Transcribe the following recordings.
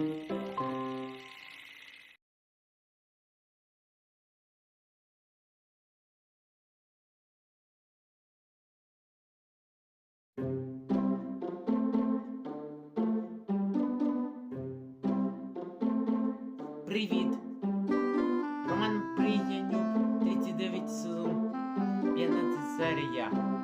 Привіт! Роман Приянюк, 39 сезон, 15 серія.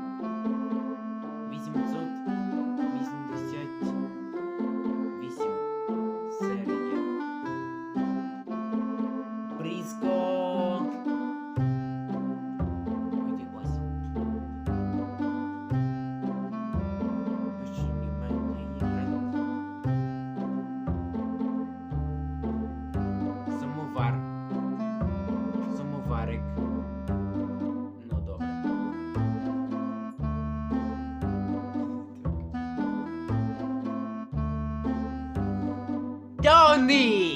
Тоні! Так,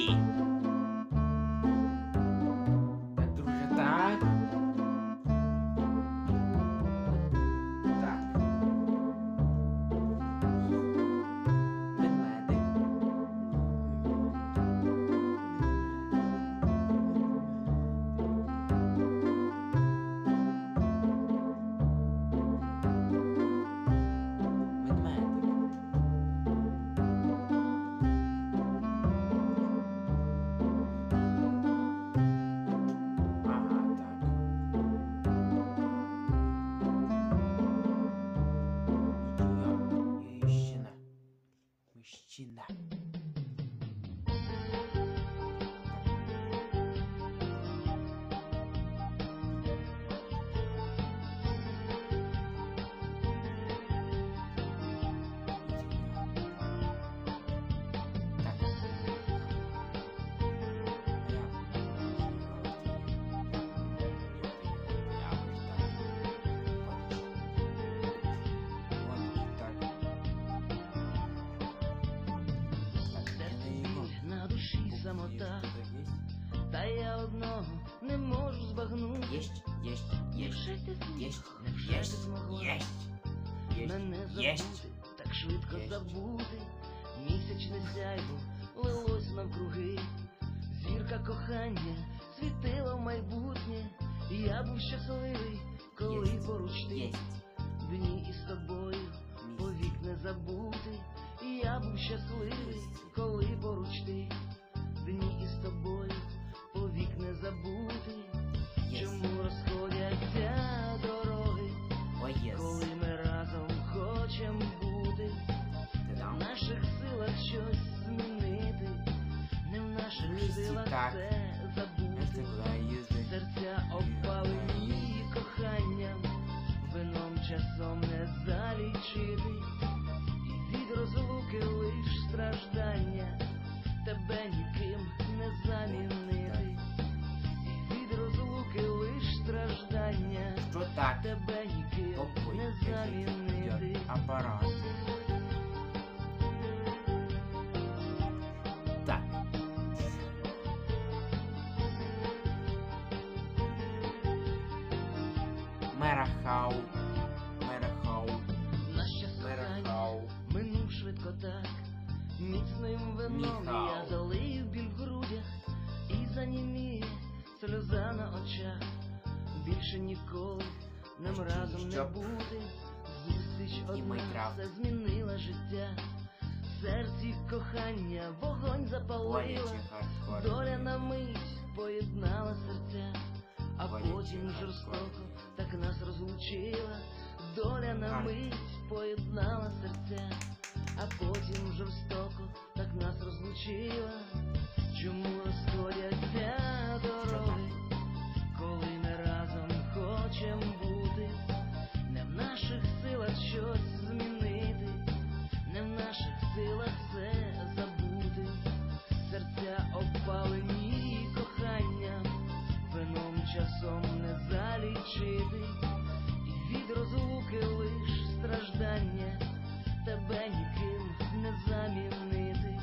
China. Душі та я одного не можу збагнути. Єсть, єсть, єсть, єсть, єсть, єсть, мене забути, так швидко забути? Місячне сяйво лилось навкруги, зірка кохання світила в майбутнє. Я був щасливий, коли поруч ти. дні із тобою повік не забути. Я був щасливий, коли силах так. все куди? Серця опалені коханням, вином часом не залічити, і від розлуки лиш страждання, тебе ніким не замінити, і від розлуки лиш страждання, тебе Мерахау. Мерахау. Наше Мерахау. Минув швидко так, міцним вином я залив біль в грудях і заніміє сльоза на очах. Більше ніколи нам Що? разом не бути. Зустріч одна все змінила життя. В серці кохання вогонь запалила, доля на мить поєднала серця, а Вонячий потім хардкор. жорстоко так нас розлучила. Доля на Хардкор. мить поєднала серця, а потім жорстоко так нас розлучила. Чому розходять часом не залічити, і від розлуки лиш страждання, тебе ніким не замінити.